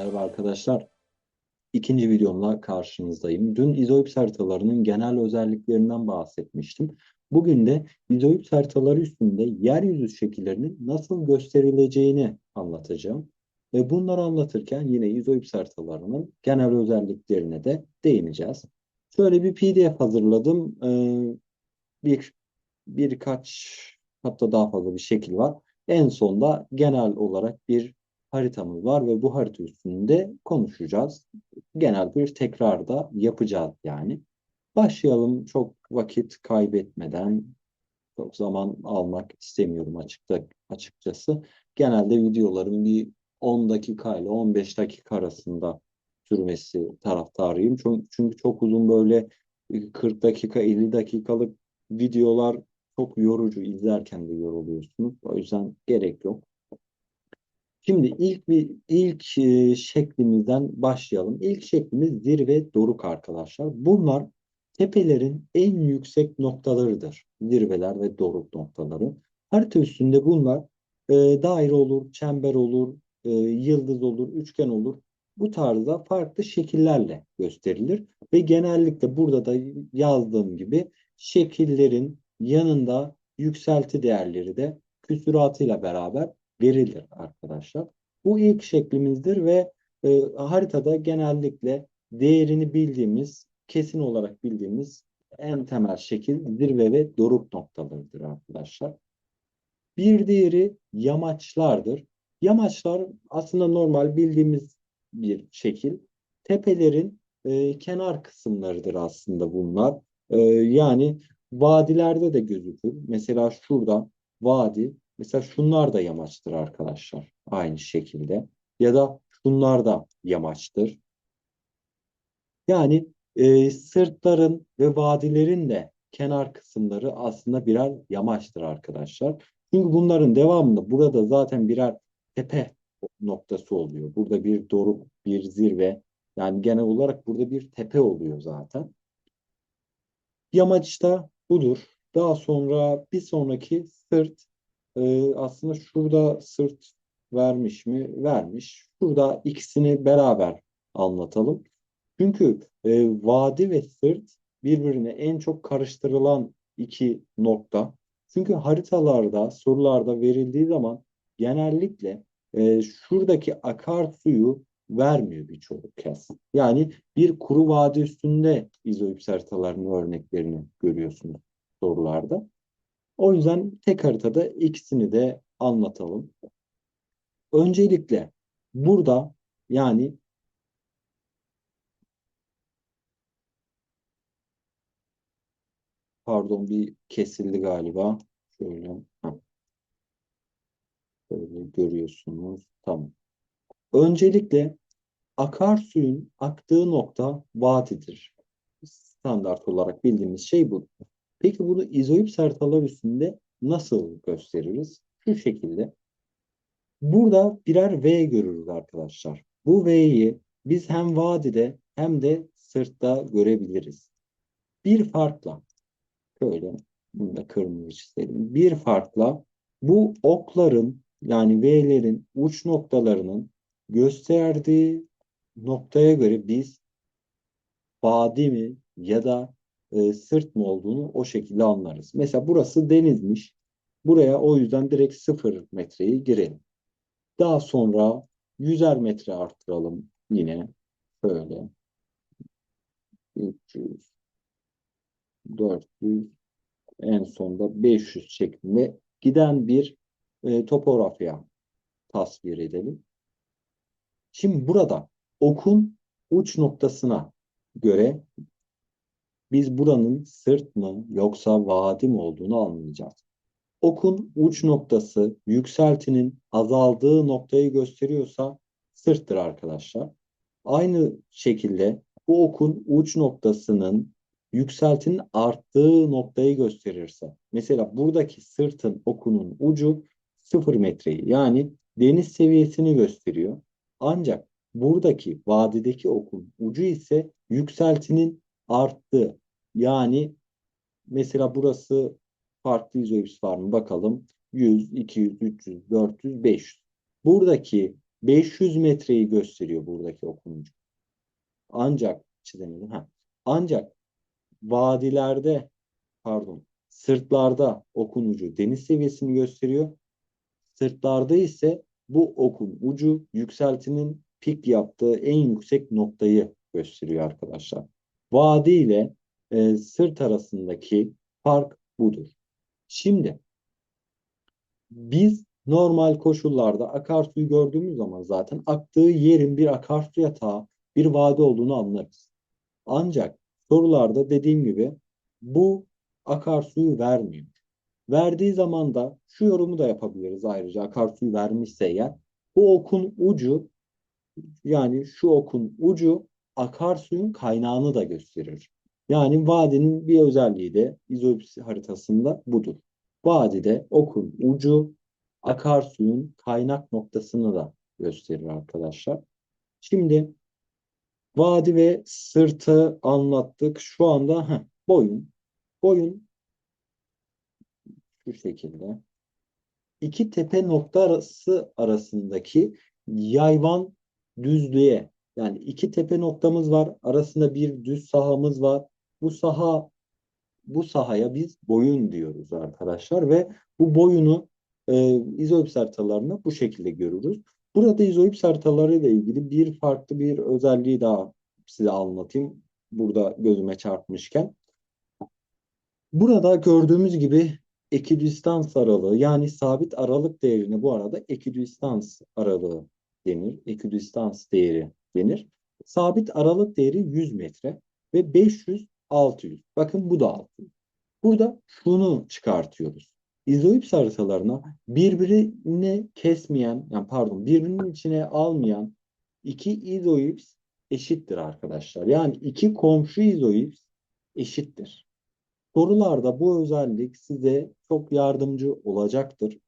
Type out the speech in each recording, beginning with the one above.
Merhaba arkadaşlar. İkinci videomla karşınızdayım. Dün izoips haritalarının genel özelliklerinden bahsetmiştim. Bugün de izoips haritaları üstünde yeryüzü şekillerinin nasıl gösterileceğini anlatacağım. Ve bunları anlatırken yine izoips haritalarının genel özelliklerine de değineceğiz. Şöyle bir PDF hazırladım. Ee, bir birkaç hatta daha fazla bir şekil var. En sonda genel olarak bir haritamız var ve bu harita üstünde konuşacağız. Genel bir tekrar da yapacağız yani. Başlayalım çok vakit kaybetmeden çok zaman almak istemiyorum açıkta, açıkçası. Genelde videoların bir 10 dakika ile 15 dakika arasında sürmesi taraftarıyım. Çünkü, çok uzun böyle 40 dakika 50 dakikalık videolar çok yorucu. izlerken de yoruluyorsunuz. O yüzden gerek yok. Şimdi ilk bir ilk e, şeklimizden başlayalım. İlk şeklimiz zirve doruk arkadaşlar. Bunlar tepelerin en yüksek noktalarıdır. Zirveler ve doruk noktaları. Harita üstünde bunlar e, daire olur, çember olur, e, yıldız olur, üçgen olur. Bu tarzda farklı şekillerle gösterilir ve genellikle burada da yazdığım gibi şekillerin yanında yükselti değerleri de küsuratıyla beraber verilir arkadaşlar. Bu ilk şeklimizdir ve e, haritada genellikle değerini bildiğimiz, kesin olarak bildiğimiz en temel şekil zirve ve doruk noktalarıdır arkadaşlar. Bir diğeri yamaçlardır. Yamaçlar aslında normal bildiğimiz bir şekil. Tepelerin e, kenar kısımlarıdır aslında bunlar. E, yani vadilerde de gözükür. Mesela şurada vadi Mesela şunlar da yamaçtır arkadaşlar. Aynı şekilde. Ya da şunlar da yamaçtır. Yani e, sırtların ve vadilerin de kenar kısımları aslında birer yamaçtır arkadaşlar. Çünkü bunların devamında burada zaten birer tepe noktası oluyor. Burada bir doruk, bir zirve. Yani genel olarak burada bir tepe oluyor zaten. Yamaç da budur. Daha sonra bir sonraki sırt e, aslında şurada sırt vermiş mi? Vermiş. Şurada ikisini beraber anlatalım. Çünkü e, vadi ve sırt birbirine en çok karıştırılan iki nokta. Çünkü haritalarda, sorularda verildiği zaman genellikle e, şuradaki akarsuyu vermiyor birçok kez. Yani bir kuru vadi üstünde izoips örneklerini görüyorsunuz sorularda. O yüzden tek haritada ikisini de anlatalım. Öncelikle burada yani pardon bir kesildi galiba. Şöyle. Böyle görüyorsunuz. Tamam. Öncelikle akarsuyun aktığı nokta vadidir. Standart olarak bildiğimiz şey bu. Peki bunu izoips haritalar üstünde nasıl gösteririz? Şu şekilde. Burada birer V görürüz arkadaşlar. Bu V'yi biz hem vadide hem de sırtta görebiliriz. Bir farkla şöyle bunu da kırmızı çizelim. Bir farkla bu okların yani V'lerin uç noktalarının gösterdiği noktaya göre biz vadi mi ya da e, sırt mı olduğunu o şekilde anlarız. Mesela burası denizmiş. Buraya o yüzden direkt sıfır metreyi girelim. Daha sonra 100'er metre arttıralım yine. Böyle. 300 400 en sonda 500 şeklinde giden bir e, topografya tasvir edelim. Şimdi burada okun uç noktasına göre biz buranın sırt mı yoksa vadi mi olduğunu anlayacağız. Okun uç noktası yükseltinin azaldığı noktayı gösteriyorsa sırttır arkadaşlar. Aynı şekilde bu okun uç noktasının yükseltinin arttığı noktayı gösterirse mesela buradaki sırtın okunun ucu 0 metreyi yani deniz seviyesini gösteriyor. Ancak buradaki vadideki okun ucu ise yükseltinin arttığı yani mesela burası farklı izoips var mı bakalım. 100, 200, 300, 400, 500. Buradaki 500 metreyi gösteriyor buradaki okumucu. Ancak çizemedim. Ha. Ancak vadilerde pardon sırtlarda okun ucu deniz seviyesini gösteriyor. Sırtlarda ise bu okun ucu yükseltinin pik yaptığı en yüksek noktayı gösteriyor arkadaşlar. Vadi ile e, sırt arasındaki fark budur. Şimdi biz normal koşullarda akarsuyu gördüğümüz zaman zaten aktığı yerin bir akarsu yatağı, bir vadi olduğunu anlarız. Ancak sorularda dediğim gibi bu akarsuyu vermiyor. Verdiği zaman da şu yorumu da yapabiliriz ayrıca akarsuyu vermişse eğer bu okun ucu yani şu okun ucu akarsuyun kaynağını da gösterir. Yani vadinin bir özelliği de izoips haritasında budur. Vadide okun ucu akarsuyun kaynak noktasını da gösterir arkadaşlar. Şimdi vadi ve sırtı anlattık. Şu anda heh, boyun. Boyun şu şekilde. İki tepe noktası arasındaki yayvan düzlüğe yani iki tepe noktamız var. Arasında bir düz sahamız var. Bu saha bu sahaya biz boyun diyoruz arkadaşlar ve bu boyunu e, izoips haritalarında bu şekilde görürüz. Burada izoips haritaları ile ilgili bir farklı bir özelliği daha size anlatayım. Burada gözüme çarpmışken. Burada gördüğümüz gibi ekidistans aralığı yani sabit aralık değerini bu arada ekidistans aralığı denir. Ekidistans değeri denir. Sabit aralık değeri 100 metre ve 500 600. Bakın bu da 600. Burada şunu çıkartıyoruz. İzoips haritalarına birbirini kesmeyen, yani pardon birbirinin içine almayan iki izoips eşittir arkadaşlar. Yani iki komşu izoips eşittir. Sorularda bu özellik size çok yardımcı olacaktır.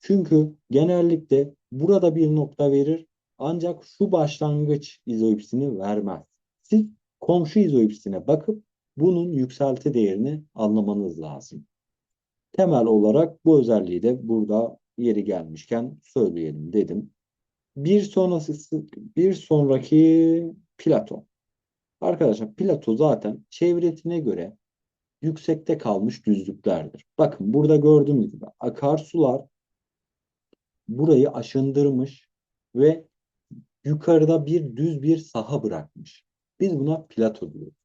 Çünkü genellikle burada bir nokta verir ancak şu başlangıç izoipsini vermez. Siz komşu izoipsine bakıp bunun yükselti değerini anlamanız lazım. Temel olarak bu özelliği de burada yeri gelmişken söyleyelim dedim. Bir sonrası bir sonraki plato. Arkadaşlar plato zaten çevresine göre yüksekte kalmış düzlüklerdir. Bakın burada gördüğümüz gibi akarsular burayı aşındırmış ve yukarıda bir düz bir saha bırakmış. Biz buna plato diyoruz.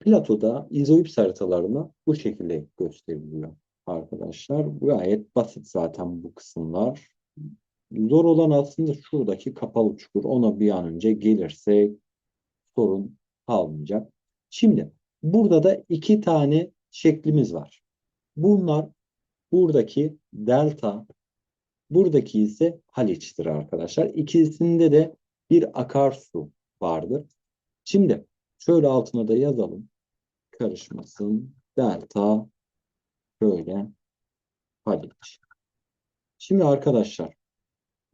Plato'da izoips haritalarına bu şekilde gösteriliyor arkadaşlar. Gayet basit zaten bu kısımlar. Zor olan aslında şuradaki kapalı çukur. Ona bir an önce gelirse sorun kalmayacak. Şimdi burada da iki tane şeklimiz var. Bunlar buradaki delta, buradaki ise Haliç'tir arkadaşlar. İkisinde de bir akarsu vardır. Şimdi Şöyle altına da yazalım. Karışmasın. Delta şöyle Haliç. Şimdi arkadaşlar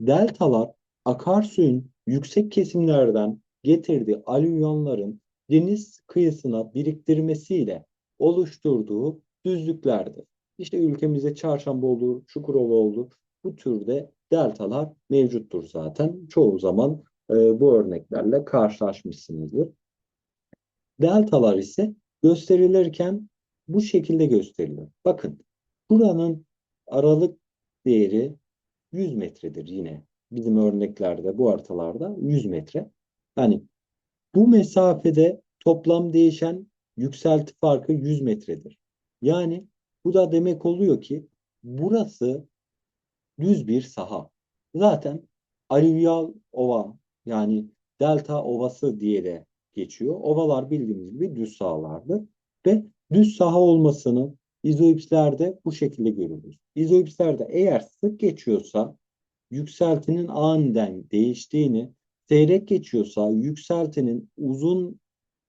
deltalar akarsuyun yüksek kesimlerden getirdiği alüvyonların deniz kıyısına biriktirmesiyle oluşturduğu düzlüklerdir. İşte ülkemizde Çarşamba olur, Çukurova olur. Bu türde deltalar mevcuttur zaten. Çoğu zaman e, bu örneklerle karşılaşmışsınızdır. Deltalar ise gösterilirken bu şekilde gösterilir. Bakın buranın aralık değeri 100 metredir yine. Bizim örneklerde bu haritalarda 100 metre. Yani bu mesafede toplam değişen yükselti farkı 100 metredir. Yani bu da demek oluyor ki burası düz bir saha. Zaten alüvyal ova yani delta ovası diye de geçiyor. Ovalar bildiğimiz gibi düz sahalardır. Ve düz saha olmasını izoipslerde bu şekilde görürüz. İzoipslerde eğer sık geçiyorsa yükseltinin aniden değiştiğini, seyrek geçiyorsa yükseltinin uzun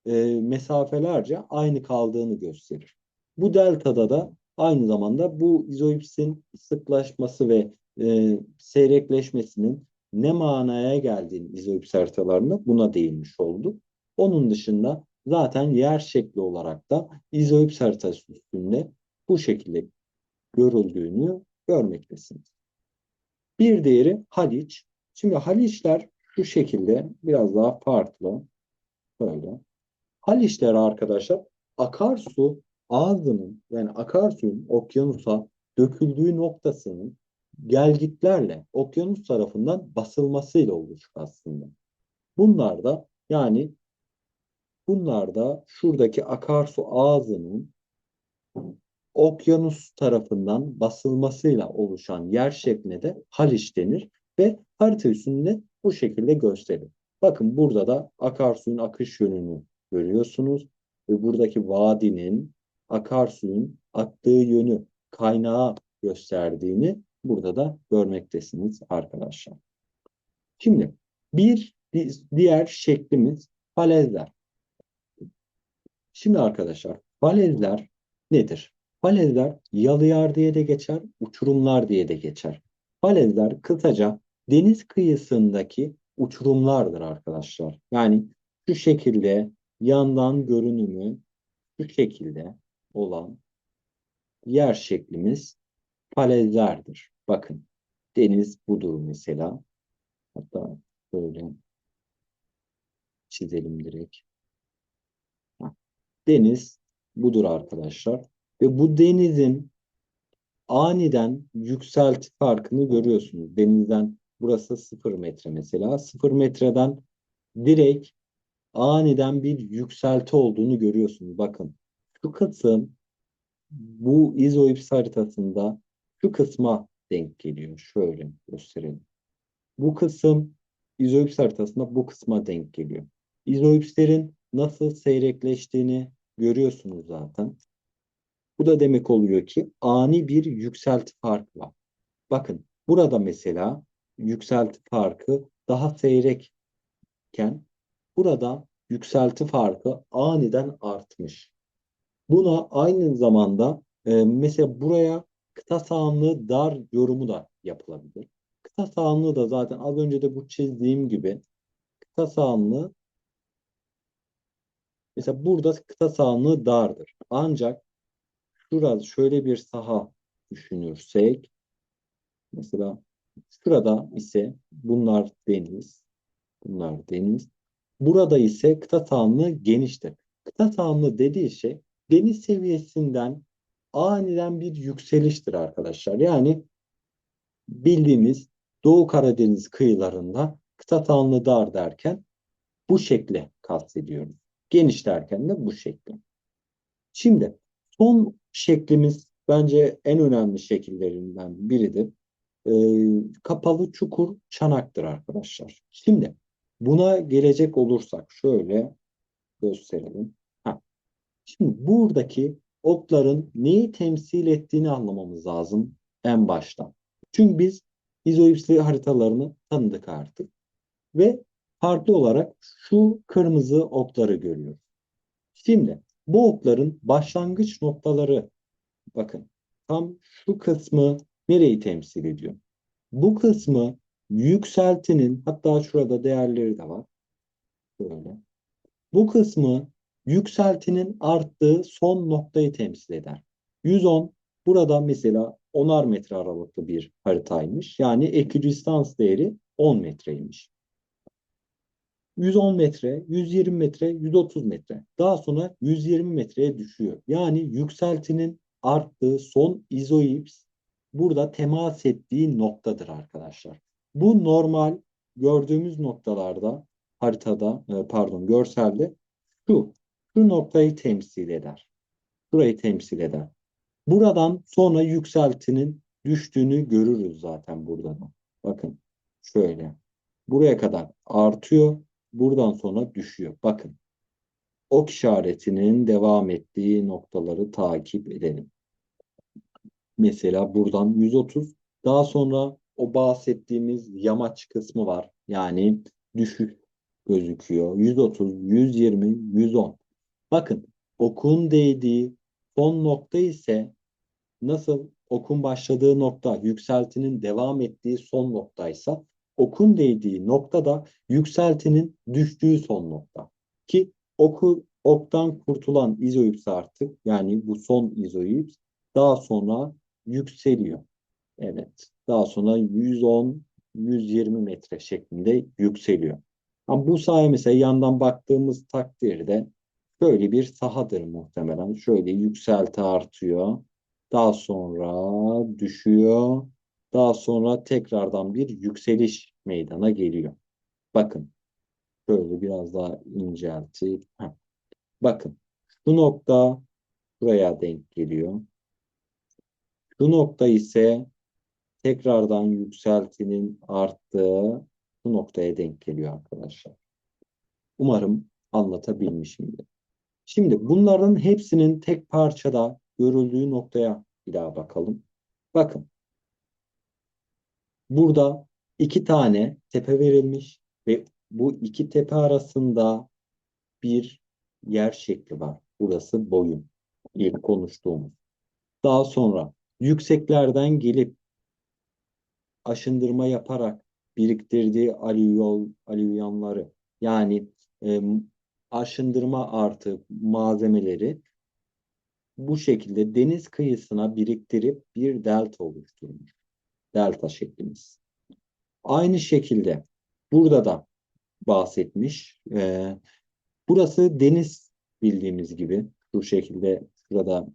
e, mesafelerce aynı kaldığını gösterir. Bu deltada da aynı zamanda bu izoipsin sıklaşması ve e, seyrekleşmesinin ne manaya geldiğini izoips haritalarında buna değinmiş olduk. Onun dışında zaten yer şekli olarak da izoips haritası üstünde bu şekilde görüldüğünü görmektesiniz. Bir diğeri Haliç. Şimdi Haliçler şu şekilde biraz daha farklı. Böyle. Haliçler arkadaşlar akarsu ağzının yani akarsuyun okyanusa döküldüğü noktasının gelgitlerle okyanus tarafından basılmasıyla oluşur aslında. Bunlar da yani bunlar da şuradaki akarsu ağzının okyanus tarafından basılmasıyla oluşan yer şekline de Haliç denir ve harita üstünde bu şekilde gösterilir. Bakın burada da akarsuyun akış yönünü görüyorsunuz ve buradaki vadinin akarsuyun aktığı yönü kaynağa gösterdiğini burada da görmektesiniz arkadaşlar. Şimdi bir diğer şeklimiz falezler. Şimdi arkadaşlar falezler nedir? Falezler yalıyar diye de geçer, uçurumlar diye de geçer. Falezler kısaca deniz kıyısındaki uçurumlardır arkadaşlar. Yani şu şekilde yandan görünümü şu şekilde olan yer şeklimiz falezlerdir. Bakın deniz budur mesela. Hatta böyle çizelim direkt. Deniz budur arkadaşlar. Ve bu denizin aniden yükselti farkını görüyorsunuz. Denizden burası 0 metre mesela. 0 metreden direkt aniden bir yükselti olduğunu görüyorsunuz. Bakın şu kısım bu izoips haritasında şu kısma denk geliyor. Şöyle gösterelim. Bu kısım izoips haritasında bu kısma denk geliyor. İzoipslerin nasıl seyrekleştiğini görüyorsunuz zaten. Bu da demek oluyor ki ani bir yükselti farkı var. Bakın burada mesela yükselti farkı daha seyrekken burada yükselti farkı aniden artmış. Buna aynı zamanda e, mesela buraya kıta sahanlığı dar yorumu da yapılabilir. Kıta sahanlığı da zaten az önce de bu çizdiğim gibi kıta sahanlığı mesela burada kıta sahanlığı dardır. Ancak şurada şöyle bir saha düşünürsek mesela şurada ise bunlar deniz bunlar deniz burada ise kıta sahanlığı geniştir. Kıta sahanlığı dediği şey deniz seviyesinden aniden bir yükseliştir arkadaşlar. Yani bildiğimiz Doğu Karadeniz kıyılarında kıta tavanlı dar derken bu şekle kastediyoruz. Geniş derken de bu şekli. Şimdi son şeklimiz bence en önemli şekillerinden biridir. Ee, kapalı çukur çanaktır arkadaşlar. Şimdi buna gelecek olursak şöyle gösterelim. Ha. Şimdi buradaki okların neyi temsil ettiğini anlamamız lazım en baştan. Çünkü biz izoipsli haritalarını tanıdık artık. Ve farklı olarak şu kırmızı okları görüyoruz. Şimdi bu okların başlangıç noktaları bakın tam şu kısmı nereyi temsil ediyor? Bu kısmı yükseltinin hatta şurada değerleri de var. Böyle. Bu kısmı yükseltinin arttığı son noktayı temsil eder. 110 burada mesela 10'ar metre aralıklı bir haritaymış. Yani ekidistans değeri 10 metreymiş. 110 metre, 120 metre, 130 metre. Daha sonra 120 metreye düşüyor. Yani yükseltinin arttığı son izoips burada temas ettiği noktadır arkadaşlar. Bu normal gördüğümüz noktalarda haritada e, pardon görselde şu şu noktayı temsil eder. Burayı temsil eder. Buradan sonra yükseltinin düştüğünü görürüz zaten burada da. Bakın şöyle. Buraya kadar artıyor. Buradan sonra düşüyor. Bakın. Ok işaretinin devam ettiği noktaları takip edelim. Mesela buradan 130. Daha sonra o bahsettiğimiz yamaç kısmı var. Yani düşüş gözüküyor. 130, 120, 110. Bakın okun değdiği son nokta ise nasıl okun başladığı nokta yükseltinin devam ettiği son noktaysa okun değdiği nokta da yükseltinin düştüğü son nokta. Ki oku oktan kurtulan izoips artık yani bu son izoips daha sonra yükseliyor. Evet. Daha sonra 110, 120 metre şeklinde yükseliyor. Ama bu saha mesela yandan baktığımız takdirde böyle bir sahadır muhtemelen. Şöyle yükselti artıyor. Daha sonra düşüyor. Daha sonra tekrardan bir yükseliş meydana geliyor. Bakın. Şöyle biraz daha inceltip. Heh. Bakın. Bu nokta buraya denk geliyor. Bu nokta ise tekrardan yükseltinin arttığı bu noktaya denk geliyor arkadaşlar. Umarım anlatabilmişimdir. Şimdi bunların hepsinin tek parçada görüldüğü noktaya bir daha bakalım. Bakın. Burada iki tane tepe verilmiş ve bu iki tepe arasında bir yer şekli var. Burası boyun. İlk konuştuğumuz. Daha sonra yükseklerden gelip aşındırma yaparak biriktirdiği alüvyol, alüvyonları yani e, aşındırma artı malzemeleri bu şekilde deniz kıyısına biriktirip bir delta oluşturmuş. Delta şeklimiz. Aynı şekilde burada da bahsetmiş. Ee, burası deniz bildiğimiz gibi. Bu şekilde burada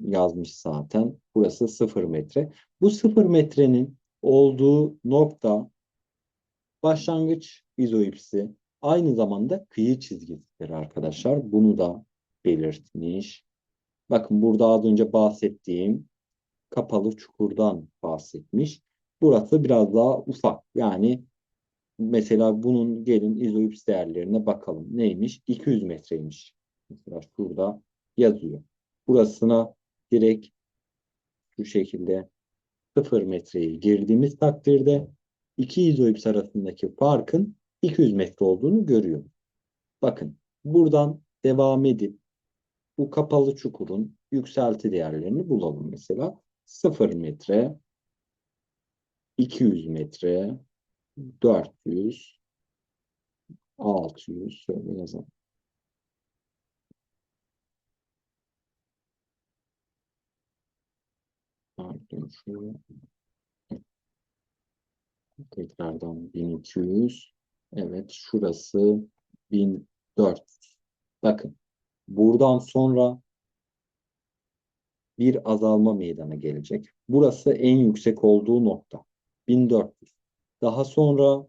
yazmış zaten. Burası sıfır metre. Bu sıfır metrenin olduğu nokta başlangıç izoipsi aynı zamanda kıyı çizgisidir arkadaşlar. Bunu da belirtmiş. Bakın burada az önce bahsettiğim kapalı çukurdan bahsetmiş. Burası biraz daha ufak. Yani mesela bunun gelin izoips değerlerine bakalım. Neymiş? 200 metreymiş. Mesela şurada yazıyor. Burasına direkt şu şekilde 0 metreyi girdiğimiz takdirde iki izoips arasındaki farkın 200 metre olduğunu görüyoruz. Bakın buradan devam edip bu kapalı çukurun yükselti değerlerini bulalım mesela. 0 metre, 200 metre, 400, 600 şöyle yazalım. Pardon şu tekrardan 1200 evet şurası 1400 bakın buradan sonra bir azalma meydana gelecek. Burası en yüksek olduğu nokta. 1400. Daha sonra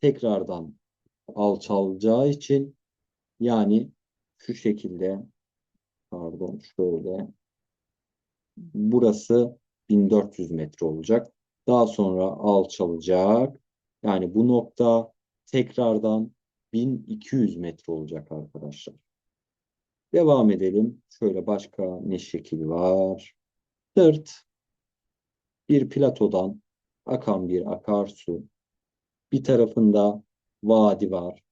tekrardan alçalacağı için yani şu şekilde pardon şöyle burası 1400 metre olacak. Daha sonra alçalacak. Yani bu nokta tekrardan 1200 metre olacak arkadaşlar. Devam edelim. Şöyle başka ne şekil var? Sırt bir platodan akan bir akarsu. Bir tarafında vadi var.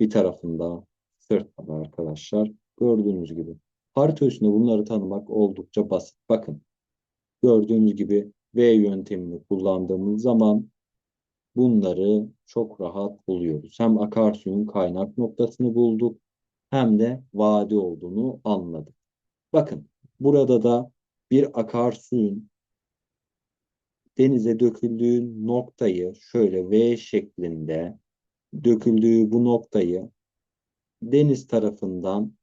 Bir tarafında sırt var arkadaşlar. Gördüğünüz gibi. Harita üstünde bunları tanımak oldukça basit. Bakın. Gördüğünüz gibi V yöntemini kullandığımız zaman bunları çok rahat buluyoruz. Hem akarsuyun kaynak noktasını bulduk hem de vadi olduğunu anladık. Bakın burada da bir akarsuyun denize döküldüğü noktayı şöyle V şeklinde döküldüğü bu noktayı deniz tarafından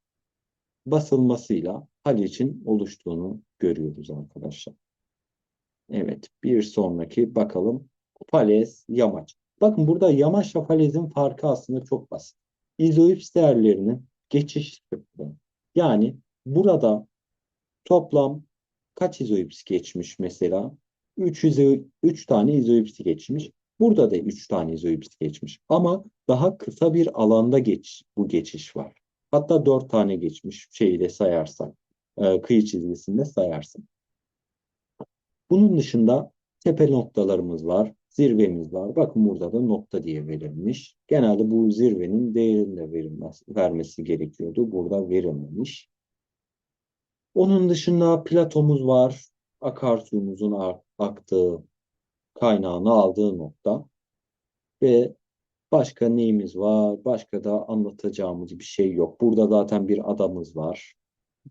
basılmasıyla Haliç'in oluştuğunu görüyoruz arkadaşlar. Evet bir sonraki bakalım. Falez, yamaç. Bakın burada yamaçla falezin farkı aslında çok basit. İzoips değerlerinin geçiş sıklığı. Yani burada toplam kaç izoips geçmiş mesela? 3, izo, 3 tane izoips geçmiş. Burada da 3 tane izoips geçmiş. Ama daha kısa bir alanda geç, bu geçiş var. Hatta 4 tane geçmiş şeyi de sayarsak. E, kıyı çizgisinde sayarsın. Bunun dışında tepe noktalarımız var. Zirvemiz var. Bakın burada da nokta diye verilmiş. Genelde bu zirvenin değerini de verilmez, vermesi gerekiyordu. Burada verilmemiş. Onun dışında platomuz var. Akarsuyumuzun aktığı, kaynağını aldığı nokta. Ve başka neyimiz var? Başka da anlatacağımız bir şey yok. Burada zaten bir adamız var.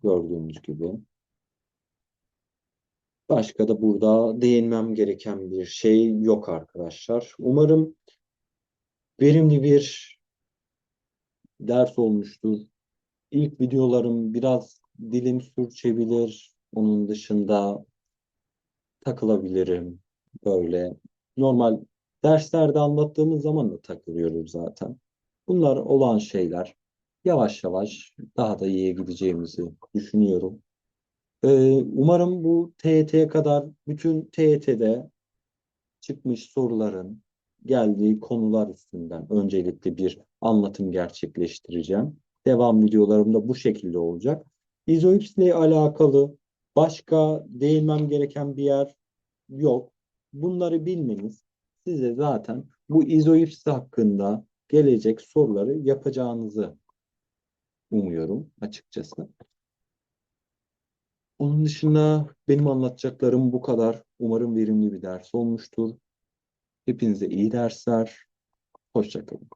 Gördüğünüz gibi. Başka da burada değinmem gereken bir şey yok arkadaşlar. Umarım verimli bir ders olmuştur. İlk videolarım biraz dilim sürçebilir. Onun dışında takılabilirim. Böyle normal derslerde anlattığımız zaman da takılıyoruz zaten. Bunlar olan şeyler. Yavaş yavaş daha da iyiye gideceğimizi düşünüyorum. Ee, umarım bu TYT'ye kadar bütün TYT'de çıkmış soruların geldiği konular üstünden öncelikle bir anlatım gerçekleştireceğim. Devam videolarım da bu şekilde olacak. İzoips ile alakalı başka değinmem gereken bir yer yok. Bunları bilmeniz size zaten bu izoips hakkında gelecek soruları yapacağınızı umuyorum açıkçası. Onun dışında benim anlatacaklarım bu kadar. Umarım verimli bir ders olmuştur. Hepinize iyi dersler. Hoşça kalın.